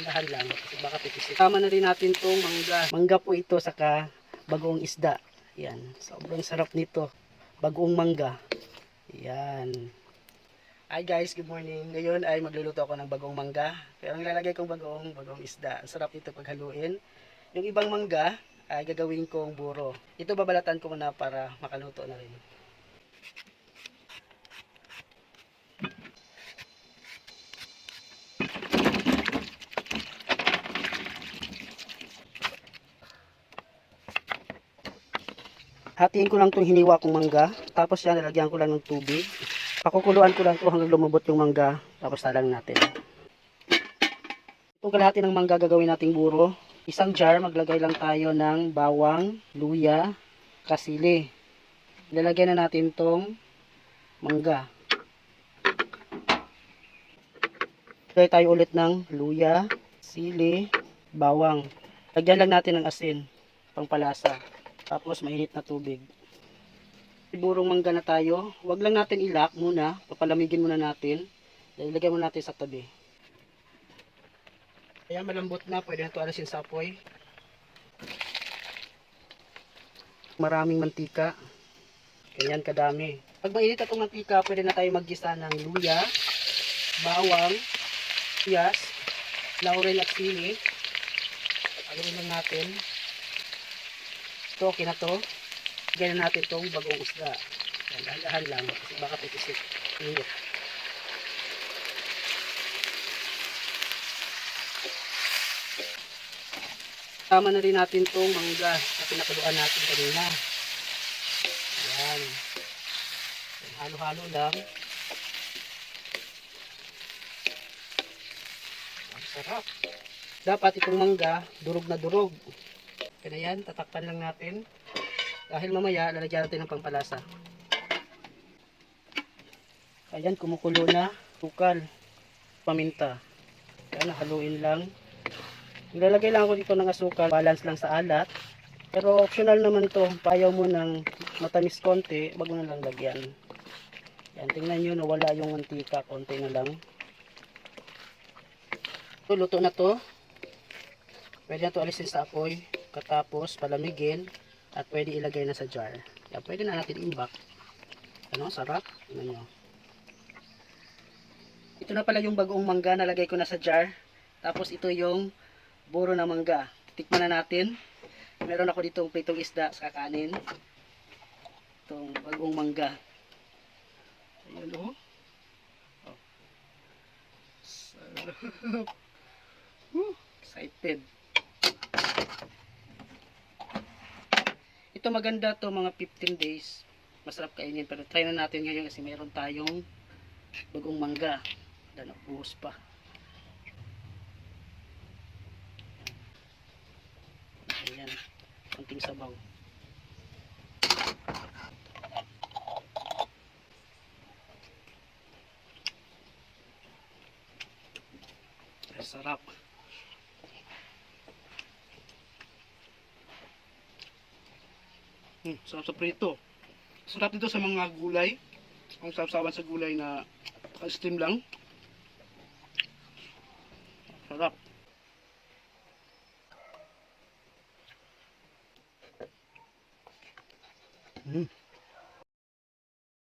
Dahan-dahan lang kasi baka pipisik. Tama na rin natin tong mangga. Mangga po ito saka bagoong isda. Yan. Sobrang sarap nito. Bagoong mangga. Yan. Hi guys, good morning. Ngayon ay magluluto ako ng bagong mangga. Pero ang ilalagay kong bagong, bagong isda. Ang sarap nito paghaluin. Yung ibang mangga ay gagawin kong buro. Ito babalatan ko muna para makaluto na rin. Hatiin ko lang itong hiniwa kong mangga. Tapos yan, nilagyan ko lang ng tubig. Pakukuluan ko lang ito hanggang lumabot yung mangga. Tapos talang natin. Itong kalahati ng mangga gagawin nating buro. Isang jar, maglagay lang tayo ng bawang, luya, kasili. Ilalagay na natin tong mangga. Lagay tayo ulit ng luya, sili, bawang. Lagyan lang natin ng asin, pangpalasa. Tapos mainit na tubig. Burong mangga na tayo. Huwag lang natin ilak muna. Papalamigin muna natin. Ilagay muna natin sa tabi. Ayan, malambot na. Pwede na ito alasin sa apoy. Maraming mantika. Ganyan kadami. Pag mainit itong mantika, pwede na tayo maggisa ng luya, bawang, siyas, laurel at sili. Pagawin lang natin. Ito, okay na to. Ganyan natin itong bagong isda. Yan, dahan-dahan lang. Kasi baka pipisik. Init. Tama na rin natin itong mangga na pinakuluan natin kanina. Yan. Yan, Halo-halo lang. Ang sarap. Dapat itong mangga, durog na durog. Kaya na yan, tatakpan lang natin. Dahil mamaya, lalagyan natin ng pangpalasa. Ayan, kumukulo na. Tukal. Paminta. Ayan, haluin lang. Nilalagay lang ako dito ng asukal. Balance lang sa alat. Pero optional naman to. Payaw mo ng matamis konti. Wag mo na lang lagyan. Yan, tingnan nyo, nawala yung mantika. Konti na lang. Luto na to. Pwede na to alisin sa apoy. Katapos, palamigin. At pwede ilagay na sa jar. Yan, pwede na natin imbak. Ano, sarap. Tingnan nyo. Ito na pala yung bagong mangga. Nalagay ko na sa jar. Tapos ito yung buro na mangga. Tikman na natin. Meron ako dito pritong isda sa kakanin. Itong bagong mangga. Ayun oh. oh. Sarap. Woo, excited. Ito maganda to mga 15 days. Masarap kainin pero try na natin ngayon kasi meron tayong bagong mangga. Dan buhos pa. Ayan. Kunting sabaw. Ay, sarap. Hmm, sarap sa prito. Sarap dito sa mga gulay. Ang sarap-saban sa gulay na steam lang. Sarap. Hmm.